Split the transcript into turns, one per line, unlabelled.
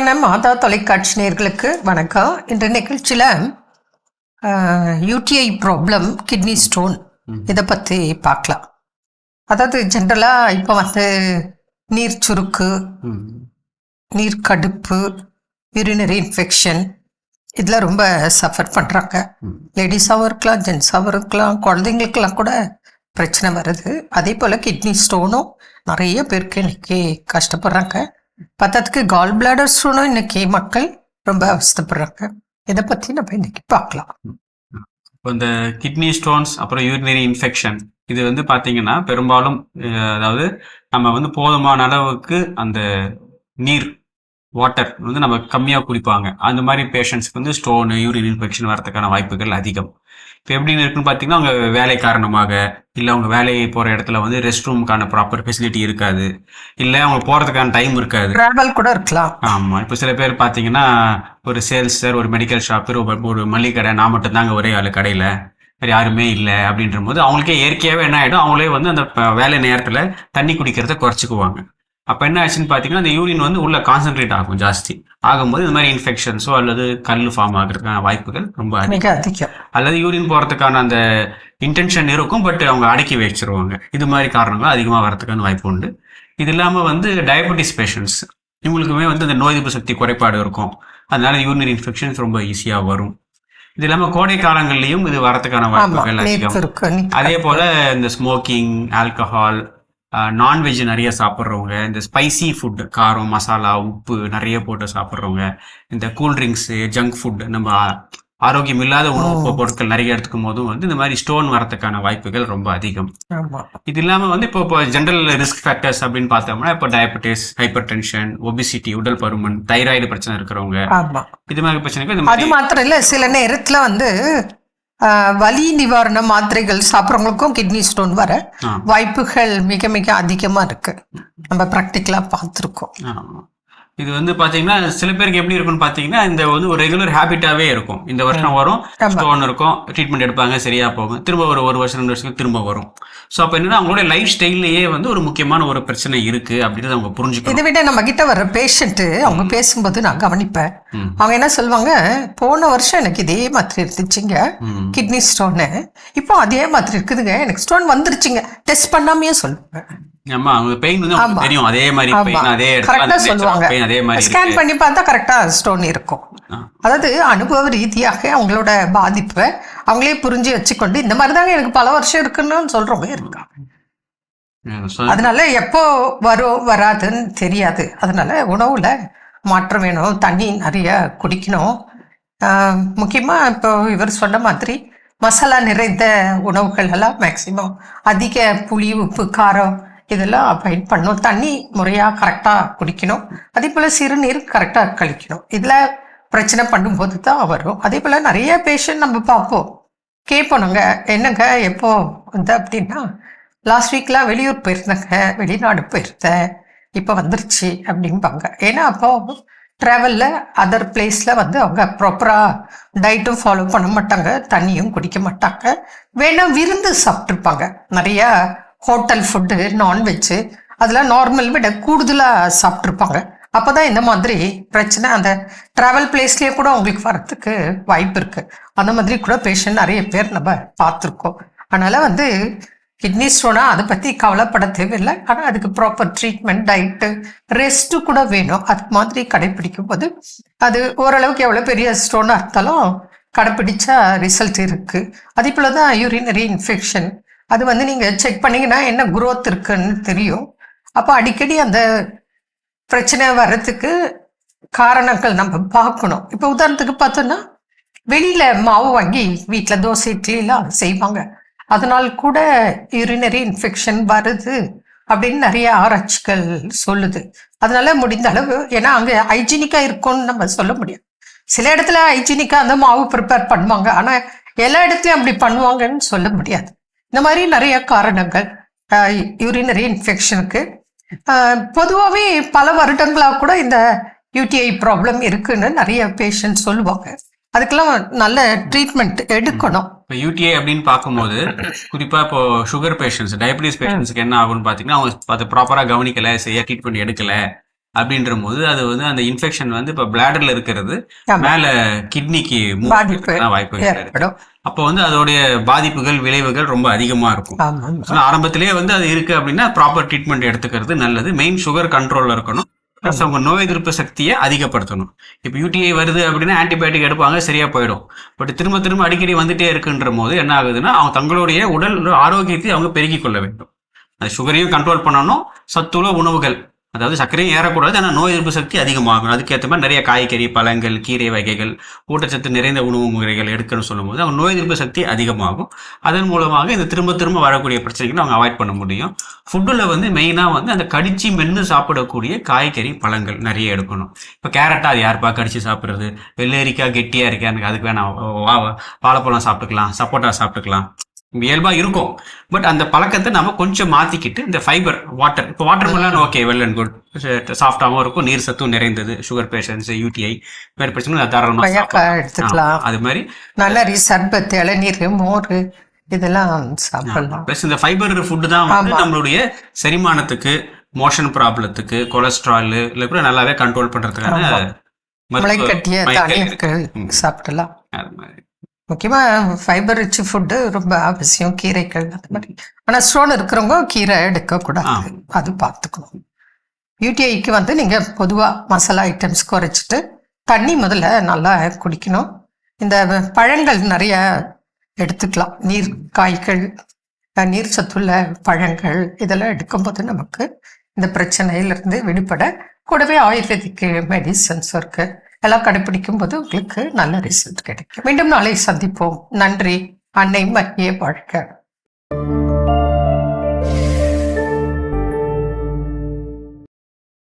அன்பான மாதா தொலைக்காட்சி நேயர்களுக்கு வணக்கம். இந்த நிகழ்ச்சியில் யூடிஐ ப்ராப்ளம் கிட்னி ஸ்டோன் இதை பற்றி பார்க்கலாம். அதாவது ஜென்ரலாக இப்போ வந்து நீர் சுருக்கு. நீர் கடுப்பு யூரினரி இன்ஃபெக்ஷன் இதில் ரொம்ப சஃபர் பண்ணுறாங்க. லேடிஸாகவும் இருக்கலாம் ஜென்ஸாகவும் இருக்கலாம் குழந்தைங்களுக்கெல்லாம் கூட பிரச்சனை வருது. அதே போல் கிட்னி ஸ்டோனும் நிறைய பேருக்கு இன்னைக்கு கஷ்டப்படுறாங்க. பத்தத்துக்கு கால் பிளாடர் ஸ்டோனும் இன்னைக்கு மக்கள் ரொம்ப அவஸ்தப்படுறாங்க. இதை பற்றி நம்ம இன்னைக்கு பார்க்கலாம்.
இப்போ இந்த கிட்னி ஸ்டோன்ஸ் அப்புறம் யூரினரி இன்ஃபெக்ஷன் இது வந்து பார்த்தீங்கன்னா பெரும்பாலும் அதாவது நம்ம வந்து போதுமான அளவுக்கு அந்த நீர் வாட்டர் வந்து நம்ம கம்மியாக குடிப்பாங்க. அந்த மாதிரி பேஷண்ட்ஸ்க்கு வந்து ஸ்டோனு யூரின் இன்ஃபெக்ஷன் வரதுக்கான வாய்ப்புகள் அதிகம். இப்போ எப்படின்னு இருக்குன்னு பார்த்தீங்கன்னா அவங்க வேலை காரணமாக இல்லை அவங்க வேலையை போகிற இடத்துல வந்து ரெஸ்ட் ரூமுக்கான ப்ராப்பர் ஃபெசிலிட்டி இருக்காது. இல்லை அவங்க போகிறதுக்கான டைம் இருக்காது.
ட்ராவல் கூட இருக்கலாம்.
ஆமா. இப்போ சில பேர் பார்த்தீங்கன்னா ஒரு சேல்ஸ் சார் ஒரு மெடிக்கல் ஷாப் ஒரு மளிகை கடை நான் மட்டும் தாங்க ஒரே ஆளு கடையில. வேற யாருமே இல்லை அப்படின்ற போது அவங்களுக்கே இயற்கையாகவே என்ன ஆகிடும் அவங்களே வந்து அந்த வேலை நேரத்தில் தண்ணி குடிக்கிறத குறைச்சிக்குவாங்க. அப்போ என்ன ஆச்சுன்னு பார்த்தீங்கன்னா அந்த யூரின் வந்து உள்ள கான்சென்ட்ரேட் ஆகும் ஜாஸ்தி. ஆகும்போது இந்த மாதிரி இன்ஃபெக்ஷன்ஸோ அல்லது கல் ஃபார்ம் ஆகிறதுக்கான வாய்ப்புகள் ரொம்ப அதிகம். அல்லது யூரின் போகிறதுக்கான அந்த இன்டென்ஷன் இருக்கும் பட் அவங்க அடக்கி வச்சிருவாங்க. இது மாதிரி காரணங்கள் அதிகமாக வரதுக்கான வாய்ப்பு உண்டு. இது இல்லாமல் வந்து டயபெட்டிஸ் பேஷண்ட்ஸ் இவங்களுக்குமே வந்து இந்த நோய் எதிர்ப்பு சக்தி குறைபாடு இருக்கும். அதனால யூரினரி இன்ஃபெக்ஷன்ஸ் ரொம்ப ஈஸியாக வரும். இது இல்லாமல் கோடை காலங்கள்லையும் இது வரதுக்கான வாய்ப்புகள் அதிகம். அதே போல இந்த ஸ்மோக்கிங் ஆல்கஹால் நான்வெஜ் நிறைய சாப்பிட்றவங்க இந்த ஸ்பைசி ஃபுட் காரம் மசாலா உப்பு நிறைய போட்டு சாப்பிட்றவங்க இந்த கூல் ட்ரிங்க்ஸு ஜங்க் ஃபுட் நம்ம ஆரோக்கியம் இல்லாத உணவு பொருட்கள் நிறைய எடுத்துக்கும் போதும் வந்து இந்த மாதிரி ஸ்டோன் வரதுக்கான வாய்ப்புகள் ரொம்ப அதிகம். இது இல்லாமல் வந்து இப்போ இப்போ ஜென்ரல் ரிஸ்க் ஃபேக்டர்ஸ் அப்படின்னு பார்த்தோம்னா இப்போ டயபெட்டிஸ் ஹைப்பர் டென்ஷன் ஒபிசிட்டி உடல் பருமன் தைராய்டு பிரச்சனை இருக்கிறவங்க இது மாதிரி பிரச்சனைக்கு இந்த
அது மாத்திரம் இல்ல சில நேரத்துல வந்து வலி நிவாரண மாத்திரைகள் சாப்பிட்றவங்களுக்கும் கிட்னி ஸ்டோன் வர. வாய்ப்புகள் மிக மிக அதிகமா இருக்கு நம்ம ப்ராக்டிக்கலா பார்த்துருக்கோம்.
இது வந்து பாத்தீங்கன்னா சில பேருக்கு எப்படி இருக்கும்னு பாத்தீங்கன்னா இந்த வந்து ஒரு ரெகுலர் ஹேபிட்டாவே இருக்கும். இந்த வருஷம் வரும். ஸ்டோன் இருக்கும் ட்ரீட்மெண்ட் எடுப்பாங்க சரியா போகும். திரும்ப ஒரு ஒரு வருஷம் ரெண்டு வருஷத்துக்கு திரும்ப வரும். ஸோ அப்போ என்னன்னா அவங்களோட லைஃப் ஸ்டைல்லையே வந்து ஒரு முக்கியமான ஒரு பிரச்சனை இருக்கு அப்படின்றத அவங்க புரிஞ்சுக்கணும்.
இதை விட நம்ம கிட்ட வர்ற பேஷண்ட்டு அவங்க பேசும்போது நான் கவனிப்பேன். அவங்க என்ன சொல்லுவாங்க போன வருஷம் எனக்கு இதே மாதிரி இருந்துச்சுங்க. கிட்னி ஸ்டோனு இப்போ அதே மாதிரி இருக்குதுங்க. எனக்கு ஸ்டோன் வந்துருச்சுங்க. டெஸ்ட் பண்ணாமையே சொல்லுவேன்.
ஆமா அவங்க பெயின் வந்து. தெரியும். அதே மாதிரி பெயின் அதே
கரெக்டா சொல்லுவாங்க.
பெயின் அதே மாதிரி
ஸ்கேன் பண்ணி பார்த்தா கரெக்டா ஸ்டோன் இருக்கும். அதாவது அனுபவ ரீதியாக அவங்களோட பாதிப்பை அவங்களே புரிஞ்சு வச்சுக்கொண்டு இந்த மாதிரி தாங்க எனக்கு பல வருஷம் இருக்குன்னு சொல்றவங்க இருக்காங்க அதனால எப்போ வரும் வராதுன்னு தெரியாது. அதனால உணவுல மாற்றம் வேணும். தண்ணி நிறைய குடிக்கணும். முக்கியமா இப்போ இவர் சொன்ன மாதிரி மசாலா நிறைந்த உணவுகள் எல்லாம் மேக்சிமம் அதிக புளி உப்பு காரம் இதெல்லாம் அவாய்ட் பண்ணணும் தண்ணி முறையாக கரெக்டாக குடிக்கணும். அதே போல் சிறுநீர் கரெக்டாக கழிக்கணும். இதில் பிரச்சனை பண்ணும்போது தான் வரும். அதே போல் நிறைய பேஷண்ட் நம்ம பார்ப்போம். கேட்போனுங்க என்னங்க எப்போ வந்து? அப்படின்னா லாஸ்ட் வீக்லாம் வெளியூர் போயிருந்தேங்க. வெளிநாடு போயிருந்தேன். இப்போ வந்துருச்சு. அப்படிம்பாங்க. ஏன்னா அப்போ ட்ராவலில் அதர் பிளேஸில் வந்து அவங்க ப்ராப்பராக டயட்டும் ஃபாலோ பண்ண மாட்டாங்க. தண்ணியும் குடிக்க மாட்டாங்க. வேணால் விருந்து சாப்பிட்ருப்பாங்க நிறையா ஹோட்டல் ஃபுட்டு நான்வெஜ்ஜு அதெல்லாம் நார்மல் விட கூடுதலாக சாப்பிட்ருப்பாங்க அப்போ தான் இந்த மாதிரி பிரச்சனை அந்த ட்ராவல் பிளேஸ்லேயே கூட அவங்களுக்கு வரத்துக்கு வாய்ப்பு இருக்குது அந்த மாதிரி கூட பேஷண்ட் நிறைய பேர் நம்ம பார்த்துருக்கோம். அதனால் வந்து கிட்னி ஸ்டோனா அதை பற்றி கவலைப்பட தேவையில்லை. ஆனால் அதுக்கு ப்ராப்பர் ட்ரீட்மெண்ட் டயட்டு ரெஸ்ட்டு கூட வேணும். அது மாதிரி கடைப்பிடிக்கும் போது அது ஓரளவுக்கு எவ்வளோ பெரிய ஸ்டோனாக இருந்தாலும் கடைப்பிடிச்சா ரிசல்ட் இருக்குது அதே போல் தான் யூரினரி இன்ஃபெக்ஷன் அது வந்து நீங்கள் செக் பண்ணீங்கன்னா என்ன குரோத் இருக்குன்னு தெரியும். அப்போ அடிக்கடி அந்த பிரச்சனை வர்றதுக்கு காரணங்கள் நம்ம பார்க்கணும். இப்போ உதாரணத்துக்கு பார்த்தோன்னா வெளியில் மாவு வாங்கி வீட்டில் தோசை இட்லிலாம் செய்வாங்க. அதனால் கூட யூரினரி இன்ஃபெக்ஷன் வருது அப்படின்னு நிறைய ஆராய்ச்சிகள் சொல்லுது. அதனால முடிந்த அளவு ஏன்னா அங்கே ஹைஜீனிக்காக இருக்கும்னு நம்ம சொல்ல முடியும் சில இடத்துல ஹைஜீனிக்காக அந்த மாவு ப்ரிப்பேர் பண்ணுவாங்க. ஆனால் எல்லா இடத்துலையும் அப்படி பண்ணுவாங்கன்னு சொல்ல முடியாது. இந்த மாதிரி நிறைய காரணங்கள். யூரினரி இன்ஃபெக்ஷனுக்கு பொதுவாகவே பல வருடங்களாக கூட இந்த யூடிஐ ப்ராப்ளம் இருக்குன்னு நிறைய பேஷண்ட் சொல்லுவாங்க. அதுக்கெல்லாம் நல்ல ட்ரீட்மெண்ட் எடுக்கணும்.
இப்போ யூடிஐ அப்படின்னு பார்க்கும்போது குறிப்பா இப்போ சுகர் பேஷண்ட்ஸ் டயபிட்டிஸ் பேஷண்ட்ஸ்க்கு என்ன ஆகும்னு பார்த்தீங்கன்னா அவங்க அதை ப்ராப்பராக கவனிக்கல சரியா ட்ரீட்மெண்ட் எடுக்கல. அப்படின்ற போது அது வந்து அந்த இன்ஃபெக்ஷன் வந்து இப்ப பிளாடர்ல இருக்கிறது. மேல கிட்னிக்கு இருக்கு.
ஏற்படும்.
அப்போ வந்து அதோடைய பாதிப்புகள் விளைவுகள் ரொம்ப அதிகமா இருக்கும். ஆரம்பத்திலேயே வந்து அது இருக்கு அப்படின்னா ப்ராப்பர் ட்ரீட்மெண்ட் எடுத்துக்கிறது நல்லது. மெயின் சுகர் கண்ட்ரோல்ல இருக்கணும். ப்ளஸ் அவங்க நோய் எதிர்ப்பு சக்தியை அதிகப்படுத்தணும். இப்போ யூடிஐ வருது அப்படின்னா ஆன்டிபயோட்டிக் எடுப்பாங்க சரியா போயிடும். பட் திரும்ப திரும்ப அடிக்கடி வந்துட்டே இருக்குன்ற போது என்ன ஆகுதுன்னா அவங்க தங்களுடைய உடல் ஆரோக்கியத்தை அவங்க பெருக்கிக் கொள்ள வேண்டும். அது சுகரையும் கண்ட்ரோல் பண்ணணும். சத்துள்ள உணவுகள் அதாவது சர்க்கரையும் ஏறக்கூடாது ஆனால் நோய் எதிர்ப்பு சக்தி அதிகமாகும் அதுக்கேற்ற மாதிரி நிறைய காய்கறி பழங்கள் கீரை வகைகள் ஊட்டச்சத்து நிறைந்த உணவு முறைகள் எடுக்கணும்னு சொல்லும்போது அவங்க நோய் எதிர்ப்பு சக்தி அதிகமாகும். அதன் மூலமாக இந்த திரும்ப திரும்ப வரக்கூடிய பிரச்சனைகளை அவங்க அவாய்ட் பண்ண முடியும். ஃபுட்டில் வந்து மெயினாக வந்து அந்த கடிச்சு மென்று சாப்பிடக்கூடிய காய்கறி பழங்கள் நிறைய எடுக்கணும். இப்போ கேரட்டாக அது யாருப்பா கடிச்சு சாப்பிட்றது? வெள்ளரிக்காய் கெட்டியாக இருக்கா எனக்கு அதுக்கு வேணாம். வா- வாழைப்பழம் சாப்பிட்டுக்கலாம் சப்போட்டா சாப்பிட்டுக்கலாம். இயல்பா இருக்கும். பட் அந்த பழக்கத்தை நம்ம கொஞ்சம் மாத்திக்கிட்டு இந்த ஃபைபர் வாட்டர் இப்போ watermelon okay well and good சாஃப்டாகவும் இருக்கும் நீர் சத்தும் நிறைந்தது. சுகர் பேஷன்ஸ் யூடிஐ வேறு பிரச்சனை தாராளமாக
எடுத்துக்கலாம்.
அது மாதிரி.
நன்னரி சர்பத் இளநீர் மோர் இதெல்லாம் சாப்பிடலாம்.
ப்ளஸ் இந்த ஃபைபர் ஃபுட்டு தான் வந்து. நம்மளுடைய செரிமானத்துக்கு மோஷன் ப்ராப்ளத்துக்கு கொலஸ்ட்ரால் இல்லை கூட நல்லாவே கண்ட்ரோல் பண்றதுக்கான
முளைக்கட்டிய. சாப்பிடலாம்.
அது மாதிரி.
முக்கியமா ஃபைபர் ரிச் ஃபுட்டு ரொம்ப அவசியம் கீரைகள் அந்த மாதிரி. ஆனா ஸ்டோன் இருக்கிறவங்க கீரை எடுக்க கூடாது. அது பார்த்துக்கணும். யூடிஐக்கு வந்து நீங்க பொதுவா மசாலா ஐட்டம்ஸ் குறைச்சிட்டு தண்ணி முதல்ல நல்லா குடிக்கணும். இந்த பழங்கள் நிறைய எடுத்துக்கலாம். நீர் காய்கள் நீர் சத்துள்ள பழங்கள் இதெல்லாம் எடுக்கும்போது நமக்கு இந்த பிரச்சனையிலிருந்து விடுபட கூடவே ஆயுர்வேதிக் மெடிசன்ஸ் இருக்கு. எல்லாம் கடைபிடிக்கும் போது உங்களுக்கு நல்ல ரிசல்ட் கிடைக்கும். மீண்டும் நாளை சந்திப்போம். நன்றி. அன்னை மகியே வாழ்க.